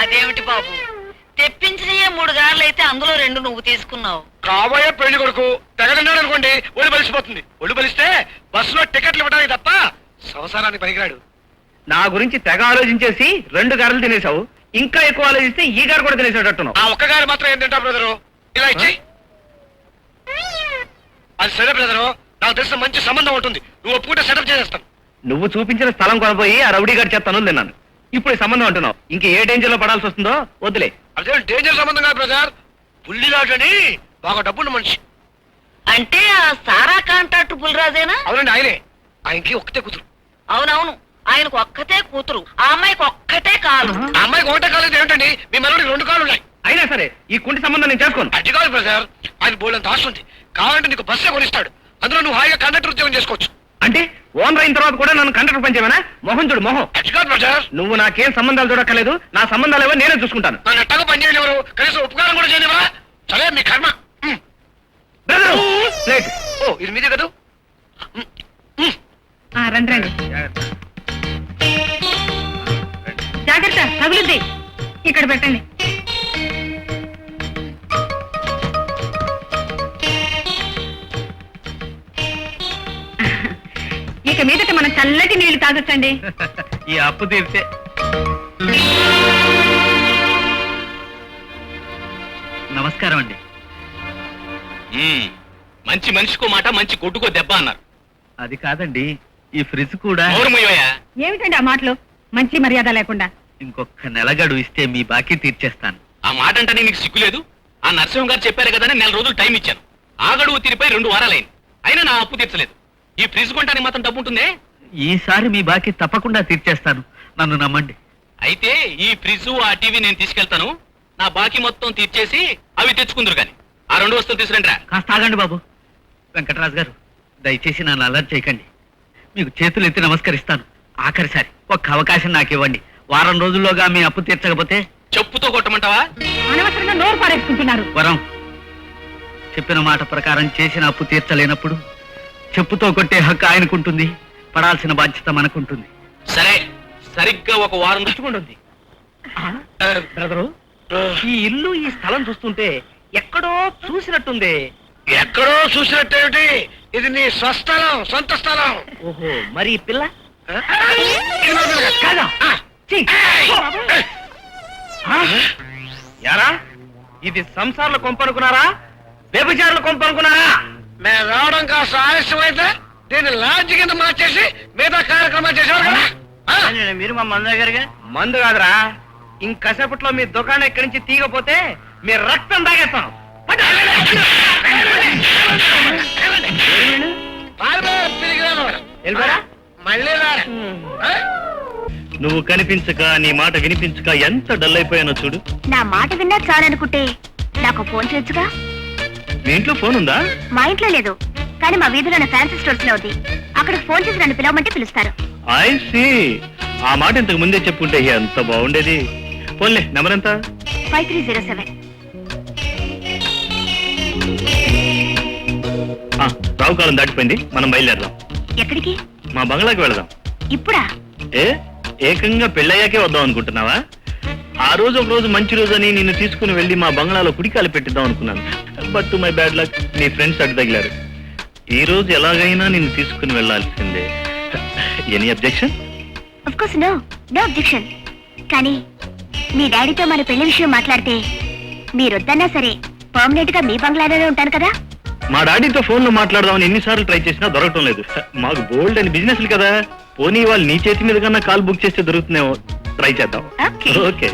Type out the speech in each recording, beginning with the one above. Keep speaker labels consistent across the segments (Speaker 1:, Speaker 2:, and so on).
Speaker 1: అదేమిటి బాబు? తెప్పించినయే మూడు గార్లు అయితే అందులో రెండు నువ్వు తీసుకున్నావు.
Speaker 2: కాబోయే పెళ్ళి కొడుకు తెగదన్నాడు అనుకోండి ఒళ్ళు బలిసిపోతుంది. ఒళ్ళు బలిస్తే బస్సులో టికెట్లు ఇవ్వడానికి తప్ప సంసారానికి పనికిరాడు.
Speaker 3: నా గురించి తెగ ఆలోచించేసి రెండు గారెలు తినేసావు ఇంకా ఎక్కువ ఆలోచిస్తే ఈ గారు కూడా తినేసేటట్టున్నావు.
Speaker 2: ఆ ఒక్క గారు మాత్రం ఏంటంటా బ్రదరు? ఇలా ఇచ్చి. అది సరే బ్రదరు. నాకు తెలిసిన మంచి సంబంధం ఉంటుంది. నువ్వు ఒప్పుకుంటే సెటప్ చేసేస్తాను.
Speaker 3: నువ్వు చూపించిన స్థలం కొనపోయి ఆ రౌడీ గారు చేస్తాను తిన్నాను. ఇప్పుడు ఈ సంబంధం అంటున్నావు. ఇంక ఏ డేంజర్లో పడాల్సి వస్తుందో వద్దులే.
Speaker 2: అదే డేంజర్ సంబంధం కాదు బ్రదర్ పుల్లిరాజని బాగా డబ్బున్న మనిషి.
Speaker 1: అంటే ఆ సారా కాంట్రాక్ట్ పులిరాజేనా
Speaker 2: అవునండి ఆయనే. ఆయనకి ఒక్కతే కూతురు.
Speaker 1: అవునవును ఆయనకు ఒక్కతే కూతురు. ఆ అమ్మాయికి ఒక్కతే కాలు.
Speaker 2: ఆ అమ్మాయికి ఒకటే కాలేదు ఏమిటండి? మీ మనోడికి రెండు కాళ్ళు ఉన్నాయి.
Speaker 3: అయినా సరే ఈ కుంటి సంబంధం నేను చేసుకోను.
Speaker 2: అది కాదు బ్రదర్ ఆయన బోల్డంత ఆశ ఉంది. కావాలంటే నీకు బస్సే కొనిస్తాడు. అందులో నువ్వు హాయిగా కండక్టర్ ఉద్యోగం చేసుకోవచ్చు.
Speaker 3: అంటే? ఓనర్ అయిన తర్వాత కూడా నన్ను కండక్టర్ పనిచేయమనా మొహం చూడు మొహం. నువ్వు నాకేం సంబంధాలు చూడక్కర్లేదు. నా సంబంధాలు ఏవో నేనే చూసుకుంటాను.
Speaker 2: కనీసం ఉపకారం కూడా చేయనివ్వరా? సరే మీ కర్మ.
Speaker 3: ప్లేట్.
Speaker 2: ఓ ఇది మీదే కదా?
Speaker 4: రండి రండి. జాగ్రత్త తగులుద్ది. ఇక్కడ పెట్టండి. ఇక మీదట మనం చల్లటి నీళ్ళు తాగొచ్చండి.
Speaker 3: ఈ అప్పు తీర్చే. నమస్కారం అండి.
Speaker 5: మంచి మనిషికో మాట మంచి కొట్టుకో దెబ్బ అన్నారు.
Speaker 3: అది కాదండి ఈ ఫ్రిడ్జ్ కూడా
Speaker 4: ఏమిటండి ఆ మాటలు? మంచి మర్యాద లేకుండా.
Speaker 3: ఇంకొక నెల గడువు ఇస్తే మీ బాకీ తీర్చేస్తాను.
Speaker 5: ఆ మాట అంటే నీకు సిగ్గులేదు ఆ నరసింహం గారు చెప్పారు కదా నెల రోజులు టైం ఇచ్చాను. ఆ గడువు తీరిపోయి రెండు వారాలైంది. అయినా నా అప్పు తీర్చలేదు. ఈ ఫ్రిడ్జ్ కొంటానికి మాత్రం డబ్బు ఉంటుందే?
Speaker 3: ఈసారి మీ బాకీ తప్పకుండా తీర్చేస్తాను. నన్ను నమ్మండి.
Speaker 5: అయితే ఈ ఫ్రిడ్జ్ ఆ టీవీ నేను తీసుకెళ్తాను. నా బాకీ మొత్తం తీర్చేసి అవి తెచ్చుకుందరు కానీ ఆ రెండు వస్తువులు తీసుకురండి రా
Speaker 3: కాస్త ఆగండి బాబు. వెంకటరాజు గారు దయచేసి నన్ను అలర్ట్ చేయకండి. మీకు చేతులు ఎత్తి నమస్కరిస్తాను. ఆఖరిసారి ఒక్క అవకాశం నాకు ఇవ్వండి. వారం రోజుల్లోగా మీ అప్పు తీర్చకపోతే?
Speaker 5: చెప్పుతో కొట్టమంటావా?
Speaker 4: అనవసరంగా నోరు పారేసుకుంటున్నారు.
Speaker 3: వరం. చెప్పిన మాట ప్రకారం చేసిన అప్పు తీర్చలేనప్పుడు చెప్పుతో కొట్టే హక్కు ఆయనకుంటుంది. పడాల్సిన బాధ్యత మనకుంటుంది.
Speaker 5: సరే సరిగ్గా ఒక వారం
Speaker 3: ఉంది బ్రదరు ఈ ఇల్లు ఈ స్థలం చూస్తుంటే ఎక్కడో చూసినట్టుంది.
Speaker 2: ఎక్కడో చూసినట్టేమిటి? ఇది నీ స్వస్థలం సొంత స్థలం.
Speaker 3: ఓహో మరి ఈ పిల్ల?
Speaker 2: కాదు.
Speaker 3: ఛీ! ఆ? యారా? ఇది సంసార్ల కొంపనుకున్నారా? వ్యభిచారుల కొంపనుకున్నారా?
Speaker 2: మేము రావడం కాస్త ఆలస్యం అయితే దీన్ని లాడ్జి కింద మార్చేసి మిగతా కార్యక్రమాలు చేసేవారు కదా? ఆ?
Speaker 3: మీరు మా మందు దగ్గరగా మందు కాదురా. ఇంకసేపట్లో మీ దుకాణం ఇక్కడి నుంచి తీగపోతే మీ రక్తం తాగేస్తాం?
Speaker 2: మళ్ళీ. ఆ?
Speaker 3: నువ్వు కనిపించక నీ మాట వినిపించక ఎంత డల్ అయిపోయానో చూడు.
Speaker 6: నా మాట విన్నా చాలనుకుంటే నాకు ఫోన్ చేయొచ్చుగా?
Speaker 3: మీ ఇంట్లో ఫోన్ ఉందా?
Speaker 6: మా ఇంట్లో లేదు. కానీ మా వీధిలో ఫ్యాన్సీ స్టోర్స్లో ఉంది. అక్కడికి ఫోన్ చేసి నన్ను పిలవమంటే పిలుస్తారు.
Speaker 3: I see. ఆ మాట ఇంతకు ముందే చెప్పుంటే ఎంత బాగుండేది. పోన్లే నెంబర్ ఎంత?
Speaker 6: Five three zero seven.
Speaker 3: Rao కాలం దాటిపోయింది. మనం బయలుదేరదాం.
Speaker 6: ఎక్కడికి?
Speaker 3: మా బంగ్లాకి వెళదాం.
Speaker 6: ఇప్పుడా?
Speaker 3: ఏ? ఏకంగా పెళ్ళయ్యాకే వద్దాం అనుకుంటున్నావా? ఆ రోజు ఒక రోజు మంచి రోజు అని నిన్ను తీసుకుని వెళ్ళి మా బంగ్లాలో కుడికాలు పెట్టిద్దాం అనుకున్నాను. బట్ మై బ్యాడ్ లక్ నీ ఫ్రెండ్స్ అడ్డు తగిలారు. ఈ రోజు ఎలాగైనా నిన్ను తీసుకుని వెళ్ళాల్సిందే. Any objection
Speaker 6: of course no no objection కానీ మీ డాడీతో మన పెళ్ళి విషయం మాట్లాడితే మీరొద్దన్నా సరే పర్మనెంట్గా మీ బంగ్లాలోనే ఉంటాను కదా?
Speaker 3: మా డాడీతో ఫోన్లో మాట్లాడదామని ఎన్నిసార్లు ట్రై చేసినా దొరకటం లేదు. మాకు బోల్డ్ అని బిజినెస్ కదా. పోనీ వాళ్ళు నీ చేతి మీద కన్నా కాల్ బుక్ చేస్తే దొరుకుతుందేమో. ట్రై చేద్దాం.
Speaker 6: ఓకే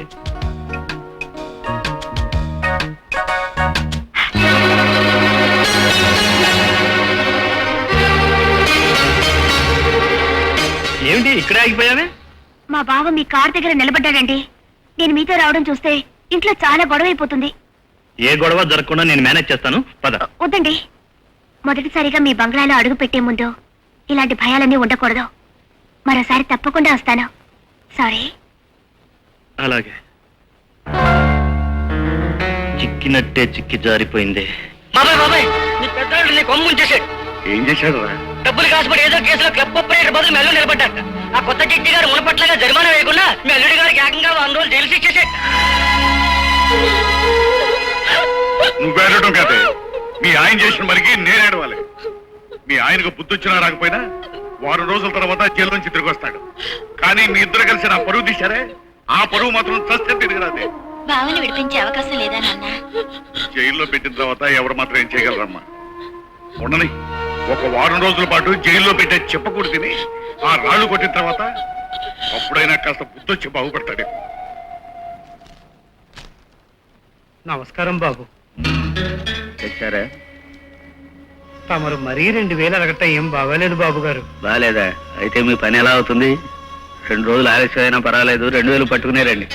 Speaker 3: ఆగిపోయావే?
Speaker 6: మా బావ మీ కార్ దగ్గర నిలబడ్డాడండి. నేను మీతో రావడం చూస్తే ఇంట్లో చాలా గొడవ అయిపోతుంది.
Speaker 3: ఏ గొడవ జరగకుండా నేను మేనేజ్ చేస్తాను. పద.
Speaker 6: వద్దండి. మొదటిసారిగా మీ బంగ్లాలో అడుగు పెట్టే ముందు ఇలాంటి భయాలన్నీ ఉండకూడదు. మరోసారి తప్పకుండా వస్తాను. సారీ.
Speaker 3: అలాగే. చిక్కినట్టే చిక్కి జారిపోయింది.
Speaker 2: బాబాయ్ బాబాయ్ నీ పెద్దాడు నీ కొమ్ము ఉంచేసాడు
Speaker 3: ఏం చేశాడు
Speaker 7: డబ్బులు కాసుపడి ఏదో కేసులో క్లబ్ ఆపరేటర్ బదులు మెల్లు నిలబడ్డాట ఆ కొత్త జడ్జి గారు మునపట్లగా జరిమానా వేయకుండా మెల్లుడి గారికి ఏకంగా వంద రోజులు జైలు శిక్ష
Speaker 8: నువ్వు ఏడటం కాదే. మీ ఆయన చేసిన మరికి నేను ఏడవాలి. మీ ఆయనకు బుద్ధి వచ్చినా రాకపోయినా వారం రోజుల తర్వాత జైలు నుంచి తిరిగి వస్తాడు. కానీ మీ ఇద్దరు కలిసి నా పరువు తీశారే? ఆ పరువు మాత్రం చస్తే తిరిగి రాదే.
Speaker 9: బావని విడిపించే అవకాశం లేదా నాన్న?
Speaker 8: జైల్లో పెట్టిన తర్వాత ఎవరు మాత్రం ఏం చేయగలరమ్మా? ఉండని. ఒక వారం రోజుల పాటు జైల్లో పెట్టే చెప్పకూడదు తిని ఆ రాళ్ళు కొట్టిన తర్వాత అప్పుడైనా కాస్త బుద్ధొచ్చి బాగుపడతాడే.
Speaker 10: నమస్కారం బాబు.
Speaker 11: తెచ్చారా?
Speaker 10: తమరు మరీ రెండు వేలు అడగటం ఏం బాగాలేదు బాబు గారు.
Speaker 11: బాగాలేదా? అయితే మీ పని ఎలా అవుతుంది? రెండు రోజులు ఆలస్యం అయినా పర్వాలేదు రెండు వేలు పట్టుకునే రండి.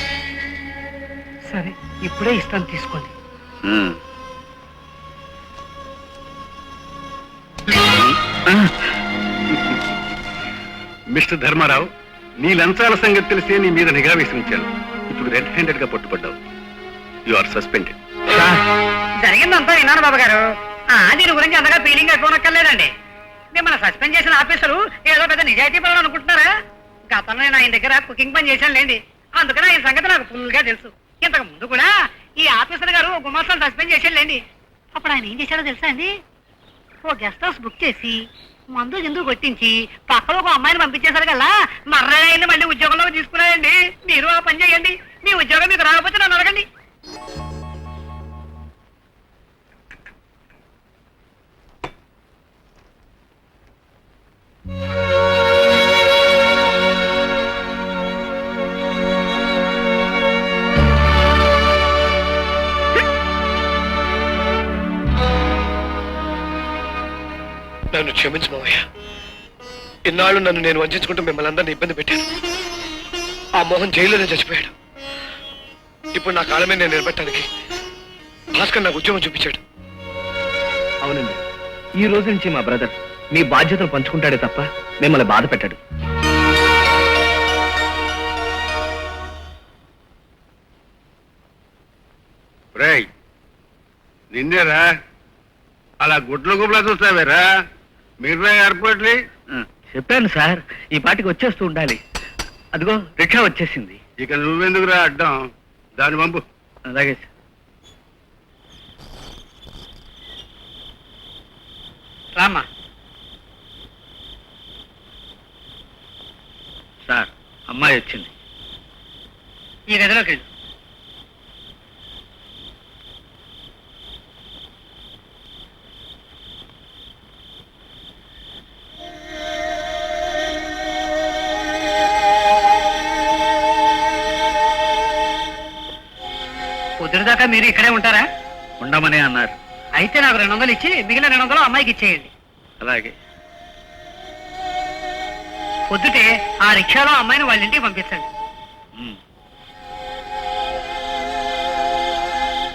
Speaker 10: సరే ఇప్పుడే ఇస్తాను తీసుకోండి.
Speaker 8: మిస్టర్ ధర్మారావు నీ లంచాల సంగతి తెలిసే నీ మీద నిఘా వేసి ఉంచాను. ఇప్పుడు రెడ్ హ్యాండెడ్గా పట్టుబడ్డావు. యు ఆర్ సస్పెండెడ్
Speaker 4: జరిగిందంతా విన్నాను బాబు గారు దీని గురించి అంతగా ఫీలింగ్ అయిపోనక్కర్లేదండి మిమ్మల్ని సస్పెండ్ చేసిన ఆఫీసరు ఏదో పెద్ద నిజాయితీ పనులు అనుకుంటున్నారా? గతంలో నేను ఆయన దగ్గర కుకింగ్ పని చేశాను లేండి. అందుకని ఆయన సంగతి నాకు ఫుల్గా తెలుసు. ఇంతకు ముందు కూడా ఈ ఆఫీసర్ గారు గుమాస్తాను సస్పెండ్ చేశాను లేండి. అప్పుడు ఆయన ఏం చేశాడో తెలుసా అండి? ఓ గెస్ట్ హౌస్ బుక్ చేసి మందు గిందు కొట్టించి పక్కన ఒక అమ్మాయిని పంపించేశారు కదా మర్రగా మళ్ళీ ఉద్యోగంలో తీసుకున్నారండి మీరు ఆ పని చేయండి. మీ ఉద్యోగం మీకు రాకపోతే నన్ను అడగండి.
Speaker 2: నన్ను క్షమించు మావయ్య ఇన్నాళ్ళు నన్ను నేను వంచుకుంటూ మిమ్మల్ని అందరినీ ఇబ్బంది పెట్టాను. ఆ మోహన్ జైల్లోనే చచ్చిపోయాడు. ఇప్పుడు నా కాలమే నేను నిలబెట్టడానికి భాస్కర్ నాకు ఉద్యోగం చూపించాడు.
Speaker 11: అవునండి. ఈ రోజు నుంచి మా బ్రదర్ మీ బాధ్యతలు పంచుకుంటాడే తప్ప మిమ్మల్ని బాధ పెట్టాడు.
Speaker 8: నిన్నేరా? అలా గుడ్ల గుబలా చూస్తావేరా? మీరు ఎయిర్పోర్ట్లీ
Speaker 11: చెప్పాను సార్. ఈ పాటికి వచ్చేస్తూ ఉండాలి. అదిగో రిక్షా వచ్చేసింది.
Speaker 8: ఇక నువ్వెందుకురా అడ్డం? దాని పంపు.
Speaker 11: అలాగే సార్.
Speaker 10: రామ్మా.
Speaker 11: సార్ అమ్మాయి వచ్చింది.
Speaker 10: ఈ గదిలోకి వెళ్ళు. పొద్దుదాకా మీరు ఇక్కడే ఉంటారా?
Speaker 11: ఉండమని అన్నారు.
Speaker 10: అయితే నాకు రెండు వందలు ఇచ్చి మిగిలిన రెండు వందలు అమ్మాయికి ఇచ్చేయండి.
Speaker 11: అలాగే.
Speaker 10: పొద్దుటే ఆ రిక్షాలో అమ్మాయిని వాళ్ళ ఇంటికి పంపించండి.